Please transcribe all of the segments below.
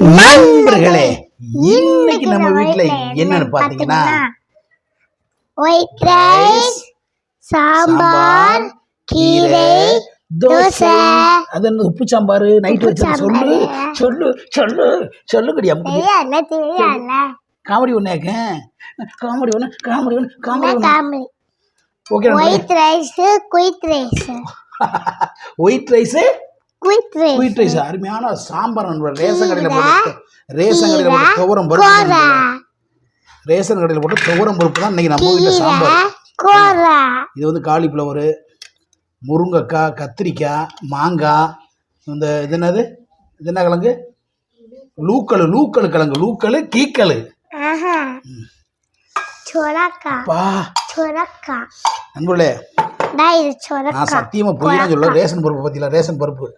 நண்பர்களே இன்னைக்கு நம்ம வீட்ல என்னன்னு பாத்தீங்கன்னா ஒயிட் ரைஸ் சாம்பார் கீரை தோசை. அது என்ன உப்பு சாம்பார் நைட் வச்சது சொல்லு சொல்லு சொல்லு தெரியல தெரியல காமெடி ஒண்ணேக்க காமெடி ஒண்ணு காமெடி ஒண்ணு காமெடி ஒண்ணு. Okay white rice quick rice. White rice quick rice அருமையான சாம்பார் நண்பர் ரேஷன் கடையில் போட்டு ரேஷன் கடையில் போட்டு துவரம் பருப்பு ரேஷன் கடையில் போட்டு துவரம் பருப்பு தான் இன்னைக்கு நம்ம வீட்டில் சாம்பார். இது வந்து காலிஃப்ளவரு முருங்கைக்காய் கத்திரிக்காய் மாங்காய் இந்த இது என்னது? இது என்ன கிழங்கு? லூக்கல் லூக்கல் கிழங்கு லூக்கல் கீக்கல். நண்பர்களே நான் சொரக்கா. சத்தியமாக பொய் தான் சொல்ல ரேஷன் பருப்பு பற்றில ரேஷன் பருப்பு.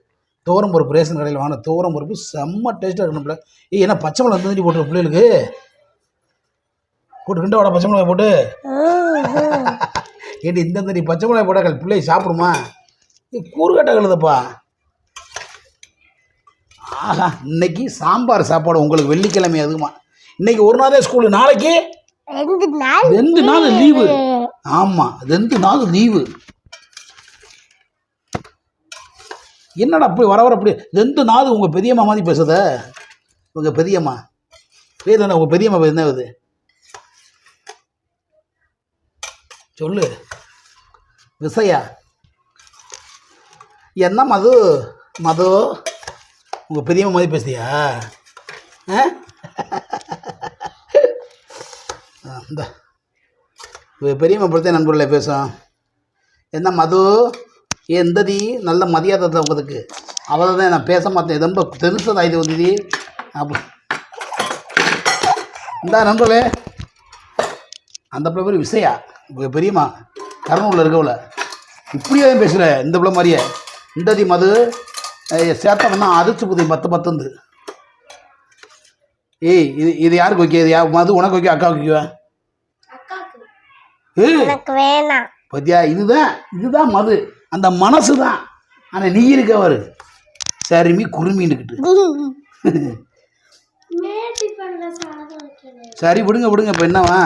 துவரம் பருப்பு ரேஷன் கடையில் வாங்கின துவரம் பருப்பு செம்ம டேஸ்ட்டாக இருக்கணும்ல ஏய் என்ன பச்சை மிளகா தூண்டி போட்டு பிள்ளைகளுக்கு? போட்டு ரெண்டு வடை பச்சை மிளகாய் போட்டு. ஏடி இந்த தண்ணி பச்சை மிளகாய் போட்டால் பிள்ளை சாப்பிடுமா? இது கூறுகட்ட கழுதப்பா. ஆஹா இன்னைக்கு சாம்பார் சாப்பாடு உங்களுக்கு வெள்ளிக்கிழமை அதுமா. இன்னைக்கு ஒரு நாளே ஸ்கூலு நாளைக்கு? ரெண்டு நாள் ரெண்டு நாள் லீவு ஆமாம் ரெண்டு நாள் லீவு என்னடா அப்படி வர வர அப்படி எந்த நாள் உங்கள் பெரியம்மா மாதிரி பேசுத? உங்கள் பெரியம்மா. பேர் என்ன உங்கள் பெரியம்மா பேர் என்ன இது? சொல்லு. விசையா? என்ன மது? மது? உங்கள் பெரியம்மா மாதிரி பேசுதியா ஆ? இந்த. பெரியம்மா பொறுத்தே நண்பர்களே பேசும் என்ன மது? எந்ததி? நல்ல மரியாதை தான் உங்களுக்கு அவளை தான் நான் பேச மாட்டேன். ரொம்ப தெரிசதா இது வந்து அப்படி இந்த நண்பர்களே. அந்த பிள்ளை பேர் விசையா? பெரியம்மா. கரனூரில் இருக்கவள. இப்படியே பேசுகிற இந்த பிள்ளை மாதிரியே. இந்ததி மது சேர்த்தவன்னா அரிச்சு புதி பத்து பத்துந்து. ஏய் இது இது யாருக்கு வைக்க? இது யா மது உனக்கு வைக்க அக்காவுக்கு வேணாம். பத்தியா? இதுதான் இதுதான் மது. அந்த மனசு தான் ஆனால் நீ இருக்கவர் சரிமி குருமின்னுக்கிட்டு சரி விடுங்க விடுங்க. இப்போ என்னவா?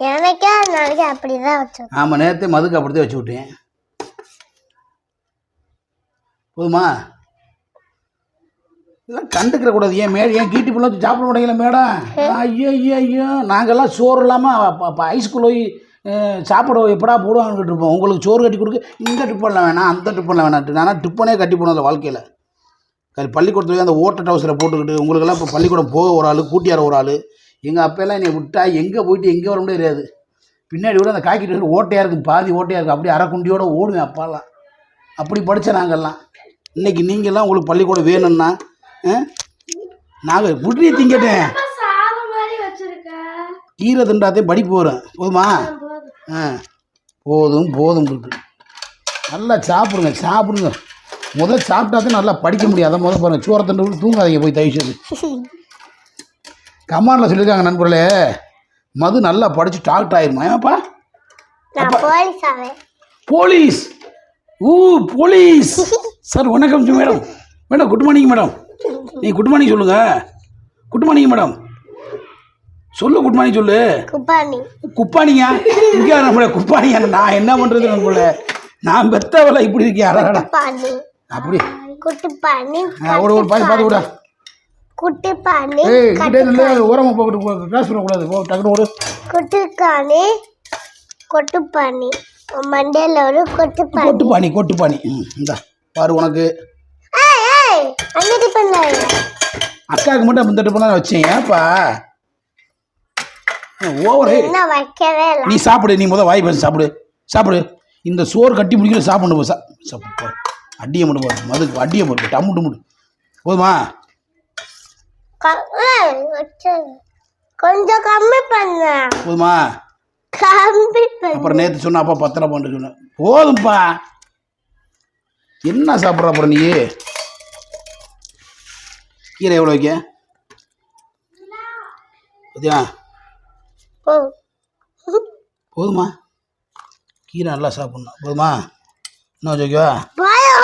எனக்கே நாளைக்கு அப்படிதான் வச்சோம் ஆமாம் நேரத்தை மதுக்கு அப்படித்தான் வச்சு விட்டேன். போதுமா? இதெல்லாம் கண்டுக்கிற கூடாது. ஏன் மே ஏன் கீட்டி பிள்ளை சாப்பிட மாட்டேங்கல மேடம்? ஐயோ ஐயோ ஐயோ நாங்கள்லாம் சோறு இல்லாமல் ஹைஸ்கூல் போய் சாப்பிட எப்படா போடுவாங்கன்னு இருப்போம். உங்களுக்கு சோறு கட்டி கொடுக்க இந்த டிப்பனில் வேணாம் அந்த டிப்பனில் வேணாம் நான் டிப்பனே கட்டி போனதில்ல வாழ்க்கையில். கல் பள்ளிக்கூடத்துல போய் அந்த ஓட்ட டவுசரை போட்டுக்கிட்டு உங்களுக்கெல்லாம் இப்போ பள்ளிக்கூடம் போக ஒரு ஆள் கூட்டியார ஒரு ஆள். எங்கள் அப்பெல்லாம் என்னை விட்டா எங்கே போயிட்டு எங்கே வர முடியாது தெரியாது. பின்னாடி கூட அந்த காய்க்கிட்டு ஓட்டையாக இருக்கும் பாதி ஓட்டையாக இருக்கும் அப்படியே அரைக்குண்டியோட ஓடுவேன் அப்பாலாம். அப்படி படித்த நாங்கள்லாம். இன்னைக்கு நீங்கள்லாம் உங்களுக்கு பள்ளிக்கூடம் வேணும்னா நாங்கள் விட்ரி திங்கட்டேன் கீரை திண்டாத்தையும் படிப்பு வரும். போதுமா? போதும் போதும் இருக்கு நல்லா சாப்பிடுங்க சாப்பிடுங்க. முதல் சாப்பிட்டா தான் நல்லா படிக்க முடியும். அதை முதல் பாருங்கள் சோறை தண்டு விட்டு தூங்காதீங்க போய் தயவுசெய்து கமாண்டில் சொல்லியிருக்காங்க நண்பர்களே மது நல்லா படித்து டாக்டர் ஆயிருமா? ஏன்ப்பா போலீஸ். ஊ போலீஸ். சார் வணக்கம் madam. Madam good morning madam. நீ குட் மார்னிங் சொல்லுங்க. Good morning madam. சொல்லு குட் மார்னிங் சொல்லு. குப்பாணி. குப்பானிங்க இங்கே நம்மள குப்பானிங்க நான் என்ன பண்ணுறது நம்மள? நான் பெத்தவளை இப்படி இருக்கேன். அடடா அப்படி. குட்டி பாணி ஆ, ஒரு ஒரு பாய் பார்த்து விட குட்டி பாணி ஏய் கிட்டே நல்ல ஓரமாக போட்டு கிளாஸ் பண்ணக்கூடாது போ டக்குனு ஓடு குட்டி காணி கொட்டு பாணி மண்டையில் ஒரு கொட்டு பாணி கொட்டு பாணி கொட்டு பாணி ம் இந்தா பாரு உனக்கு. அக்காவுக்கு மட்டும் இந்த டிப்பெல்லாம் வச்சேன். ஓவரே நீ சாப்பிடு நீ முத வாய் பேச சாப்பிடு. சாப்பிடு. இந்த சோறு கட்டி முடிக்கிற சாப்பிடணும் போ, சா சாப்பிடு. அடியை மட்டும் போ மதுக்கு அடியை போட்டு டம்மு டம்முடு போதுமா. கொஞ்சம் கம்மி பண்ண. போதுமா? கம்மி அப்புறம் நேற்று சொன்ன அப்பா பத்திரம் பண்ணிட்டு சொன்னேன் போதும்ப்பா என்ன சாப்பிட்ற அப்புறம் நீ? கீரை எவ்வளோ வைக்க? பார்த்தியா. போதுமா? கீரை நல்லா சாப்பிட்ணும். போதுமா? என்ன வாயா.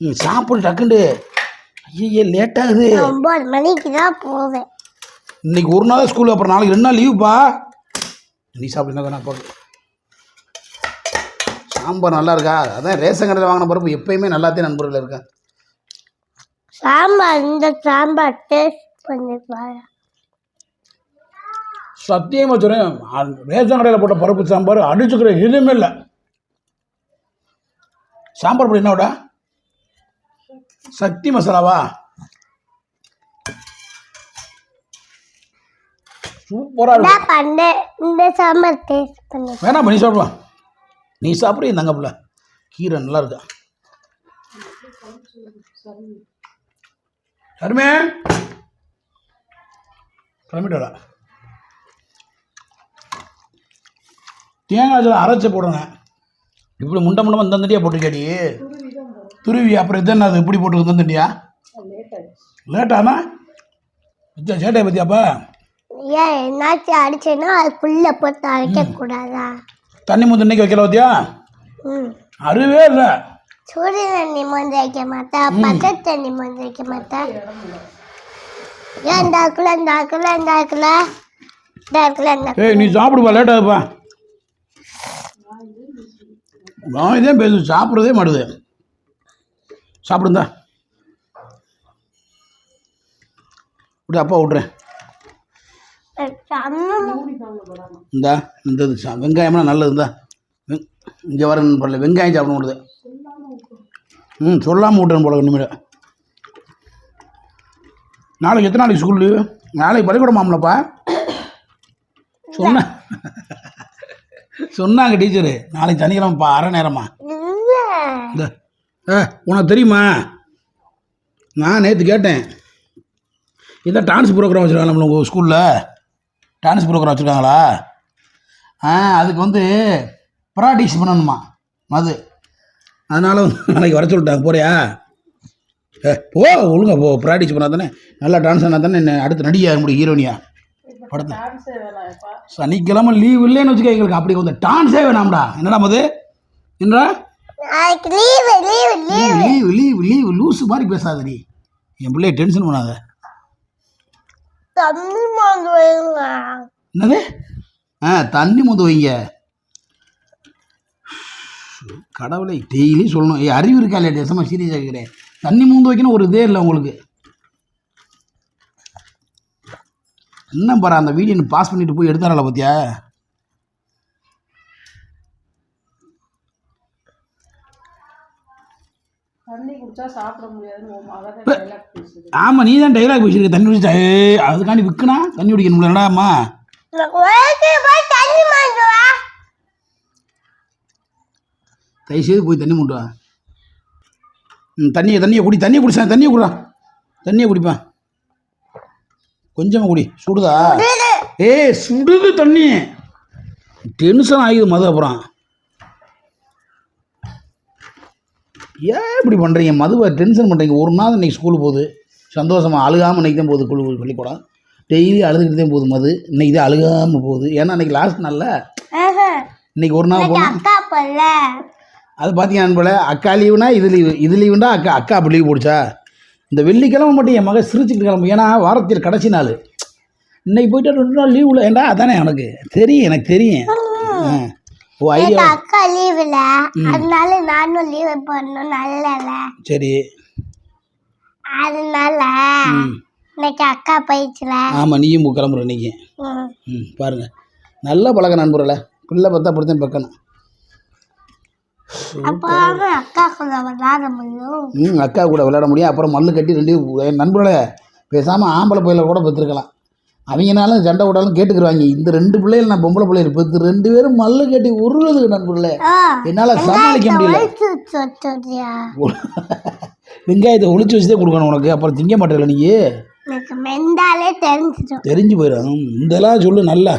ம். சாப்பிடு டக்குண்டு. ஐயே லேட் ஆகுது. ஒம்பது மணிக்கு தான் போவேன். இன்னைக்கு ஒரு நாள் ஸ்கூல் அப்புறம் நாளைக்கு ரெண்டு நாள் லீவுப்பா நீ சாப்பிடுனா வேணா போடு. சாம்பார் நல்லா இருக்கா? அதான் ரேஷன் கடையில் வாங்கின பருப்பு எப்பயுமே நல்லாத்தே நண்பர்கள் இருக்கா? சாம்பார் இந்த சாம்பார் டேஸ்ட் பண்ணி பாரு சத்தியமாக சொல்கிறேன் ரேஷன் கடையில் போட்ட பருப்பு சாம்பார் அடிச்சுக்கிற எதுவுமே இல்லை. சாம்பார் பொடி என்னோட சக்தி மசாலாவா? சூப்பராக இந்த சாம்பார் டேஸ்ட் வேணாம் நீ சாப்பிடலாம். நீ சாப்பிடு தங்க பிள்ளை. கீரை நல்லா இருக்கா. சருமே? கிளம்பிட்டு தேங்காய் ஜலம் அரைச்சி போடுங்க இப்படி முண்டை முண்டமாக தந்தண்டியா போட்டிருக்காடி துருவி அப்புறம் இது என்ன அது இப்படி போட்டு தந்தண்டியா லேட்டானா? சேட்டை பற்றியாப்பா ஏன் என்னாச்சும் அடிச்சேன்னா அதுக்குள்ள போட்டு அரைக்க கூடாதா தண்ணி முந்து இன்னைக்கு வைக்கல பார்த்தியா ம். அருவே இல்லை. சூடு தண்ணி மொந்து வைக்க மாட்டா பச்சை தண்ணி மொந்து வைக்க மாட்டா. ஏன் இந்த ஆக்குல இந்த ஆக்குல இந்த ஆக்குல இந்த ஆக்குல இந்த ஏய் நீ சாப்பிடுப்பா லேட்டாகப்பா நான் இதே பேசு சாப்பிட்றதே மாட்டுது. சாப்பிடுந்தா. இப்படி அப்பா விட்றேன் இந்தா இந்த இது சா நல்லது இந்தா. இங்கே வர பண்ணல வெங்காயம் சாப்பிட முடியுது ம் சொல்லாமல் விட்றேன் போல இனிமேல். நாளைக்கு எத்தனை நாளைக்கு ஸ்கூல் லீவு நாளைக்கு பள்ளிக்கூடமாம்லப்பா சொன்ன சொன்னாங்க டீச்சரு நாளைக்கு சனிக்கிழமைப்பா அரை நேரமா. இந்த ஆ உனக்கு தெரியுமா? நான் நேற்று கேட்டேன். இதான் டான்ஸ் ப்ரோக்ராம் வச்சுருக்காங்க நம்மள உங்கள் ஸ்கூலில் டான்ஸ் ப்ரோக்ராம் வச்சுருக்காங்களா? ஆ அதுக்கு வந்து ப்ராக்டிஸ் பண்ணணுமா? மது. அதனால் வந்து நாளைக்கு வர சொல்லிட்டாங்க. போறியா? போ ஒழுங்கா போ. ப்ராக்டிஸ் பண்ணால் தானே? நல்லா டான்ஸ் ஆனால் தானே என்ன அடுத்து நடிகை முடியும் ஹீரோனியா படத்தை. சனிக்கிழமை லீவ் இல்லைன்னு வச்சுக்க எங்களுக்கு அப்படி வந்து டான்ஸே வேணாம்டா. என்னடா மது? என்னடா? லீவு லீவு லீவு லூசு மாதிரி பேசாத நீ என் பிள்ளைய டென்ஷன் பண்ணாத. என்னது? ஆ தண்ணி முந்து வைங்க. கடவுளை டெய்லி சொல்லணும். ஏ அறிவு இருக்கா இல்லையா? சீரியஸாக கேட்குறேன் தண்ணி மூந்து வைக்கணும் ஒரு இதே இல்லை உங்களுக்கு. என்ன பாரு அந்த வீடியோ பாஸ் பண்ணிட்டு போய் எடுத்தாரல பார்த்தியா பேசுது. ஆமாம் நீ தான் டைலாக் பேசியிருக்க தண்ணி குடிச்சா. ஏ அதுக்காண்டி விற்கனா தண்ணி குடிக்கணும்ல என்னடாம்மா தயவுசெய்து போய் தண்ணி மூட்டு வா ம் தண்ணியை தண்ணியை குடி தண்ணியை குடிச்சா தண்ணியை குடிடா. தண்ணியை குடிப்பான் கொஞ்சமாக குடி. சுடுதா? ஏய் சுடுது தண்ணி. டென்ஷன் ஆகிது மது அப்புறம் ஏன் இப்படி பண்ணுறீங்க மதுவை டென்ஷன் பண்ணுறீங்க ஒரு நாள் இன்னைக்கு ஸ்கூல் போகுது. சந்தோஷமாக அழுகாமல் இன்னைக்கு தான் போகுது குழு பள்ளிக்கூடம். டெய்லி அழுதுகிட்டு தான் போகுது மது. இன்னைக்கு தான் அழுகாமல் போகுது. ஏன்னா இன்னைக்கு லாஸ்ட் நாளில். இன்னைக்கு ஒரு நாள் போனால் அது பார்த்தீங்கன்னா போல அக்கா லீவுனா இது லீவு இது லீவுண்டா அக்கா அக்கா அப்படி லீவு போடுச்சா? இந்த வெள்ளிக்கிழமை மட்டும் என் மகன் சிரிச்சுக்கிட்டு கிளம்பு. ஏன்னா வாரத்தில் கடைசி நாள். இன்னைக்கு போயிட்டு ரெண்டு நாள் லீவில் ஏண்டா அதானே எனக்கு தெரியும் எனக்கு தெரியும். ஓ ஐடியா அக்கா லீவுல அதனால நானும் லீவு போடணும் நல்லல. சரி. அதனால இன்னைக்கு அக்கா போயிடுச்சுல? ஆமாம் நீயும் கிளம்புற இன்னைக்கு. ம். பாருங்கள் நல்ல பழக்க நண்பர்களே பிள்ளை பார்த்தா அப்படித்தான் பார்க்கணும். அப்போ அவன் அக்கா கூட முடியும். ம் அக்கா கூட விளையாட முடியும். அப்புறம் மல்லு கட்டி ரெண்டு என் நண்பர்களே பேசாமல் ஆம்பளை பிள்ளைல கூட பெற்றுருக்கலாம். அவங்கனாலும் சண்டை விட்டாலும் கேட்டுக்குருவாங்க. இந்த ரெண்டு பிள்ளைகள் நான் பொம்பளை பிள்ளைகள் பெற்று ரெண்டு பேரும் மல்லு கட்டி உருளுது நண்பர்களே. என்னால் சமாளிக்க முடியல. வெங்காயத்தை ஒளிச்சு வச்சுதே கொடுக்கணும் உனக்கு. அப்புறம் திங்க மாட்டேல நீ தெரிஞ்சு போயிடும். இதெல்லாம் சொல்லு நல்லா.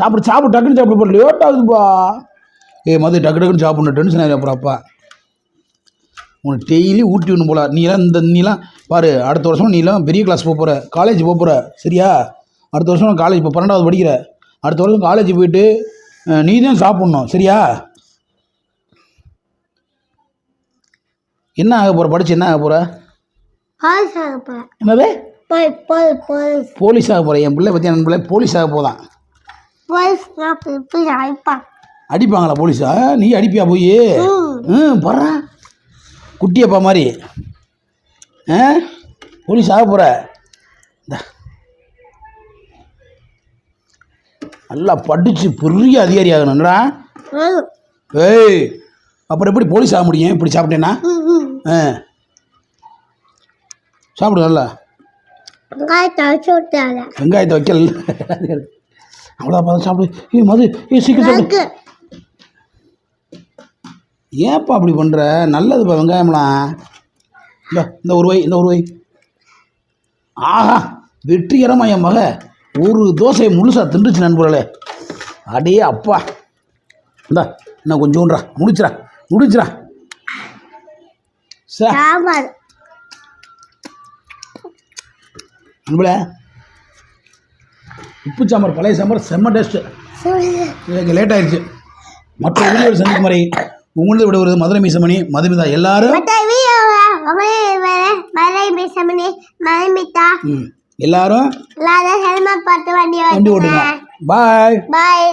சாப்பிடு சாப்பிடு டக்குன்னு சாப்பிடு போட்டு லேட் ஆகுதுப்பா ஏ மது டக்கு டக்குன்னு சாப்பிடணும் டென்ஷன் ஆகிடும் அப்புறம் அப்பா. உனக்கு டெய்லி ஊட்டி விடணும் போல. நீலாம் இந்த நீலாம் பாரு அடுத்த வருஷம் நீலாம் பெரிய கிளாஸ் போக போகிற காலேஜ் போக போகிற சரியா? அடுத்த வருஷம் காலேஜ் இப்போ பன்னெண்டாவது படிக்கிற. அடுத்த வருஷம் காலேஜ் போயிட்டு நீ தான் சாப்பிட்ணும். சரியா? என்ன ஆக போகிற படிச்சு என்ன ஆக போகிற என்னது? போல் போல் போல் போலீஸ் ஆக போகிறேன் என் பிள்ளை பற்றி என் பிள்ளை போலீஸ் ஆக போதான். போலீஸ் நான் இப்படி அழைப்பான் அடிப்பாங்களா போலீஸா? நீ அடிப்பியா போய்? ம். பர்றா குட்டியப்பா மாதிரி. ஆ போலீஸ் ஆக போகிற நல்லா படித்து பெரிய அதிகாரி ஆகணும்டா ஏய் அப்புறம் எப்படி போலீஸ் ஆக முடியும்? இப்படி சாப்பிட்டேன்னா? ஆ. சாப்பிடு நல்லா. வெங்காயத்தை வைக்கல. அவ்வளோ பார்த்து சாப்பிடு. ஏய் மது ஏய் சீக்கிரம் ஏன்ப்பா அப்படி பண்ணுற நல்லதுப்பா வெங்காயம்லாம். இந்த இந்த ஒரு வை இந்த ஒரு வை. ஆஹா வெற்றிகரமாக என் மக. ஒரு தோசையை முழுசாக தின்றுச்சு நண்பர்களே. அடே அப்பா. இந்தா இன்னும் கொஞ்சோன்றா. முடிச்சிடா முடிச்சிடா. சார் நண்பர்களே உப்பு சாம்பார் பழைய சாம்பார் செம்ம டேஸ்ட்டு எனக்கு லேட் ஆயிடுச்சு மற்ற வீடியோ சந்திக்கும் வரை உங்களது விட வருது மதுரை மீசமணி மதுமிதா. எல்லாரும் எல்லாரும் வண்டி ஓட்டுங்க. பாய் பாய்